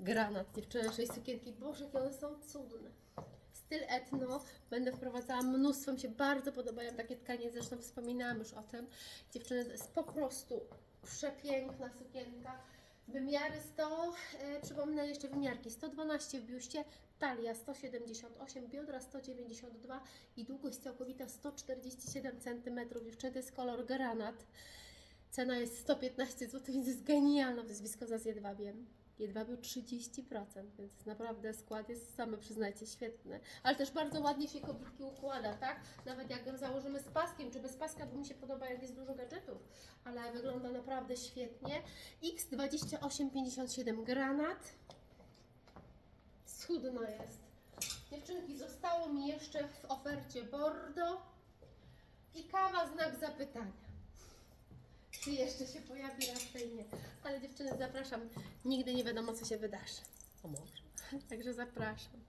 granat. Dziewczyny, sześć sukienki. Boże, jakie one są cudne. Styl etno będę wprowadzała mnóstwo, mi się bardzo podobają takie tkanie, zresztą wspominałam już o tym. Dziewczyny, jest po prostu przepiękna sukienka. Wymiary 100, e, przypomnę jeszcze wymiarki, 112 w biuście, talia 178, biodra 192 i długość całkowita 147 cm. Dziewczyny, to jest kolor granat. Cena jest 115 zł, więc jest genialna, to jest wiskoza z jedwabiem. Jedwabiu 30%, więc naprawdę skład jest, same przyznajcie, świetny. Ale też bardzo ładnie się kobitki układa, tak? Nawet jak założymy z paskiem, czy bez paska, bo mi się podoba, jak jest dużo gadżetów, ale wygląda naprawdę świetnie. X2857 granat. Schudno jest. Dziewczynki, zostało mi jeszcze w ofercie Bordo i kawa znak zapytania. Czy jeszcze się pojawi raczej nie. Ale dziewczyny zapraszam. Nigdy nie wiadomo co się wydarzy. O może. Także zapraszam.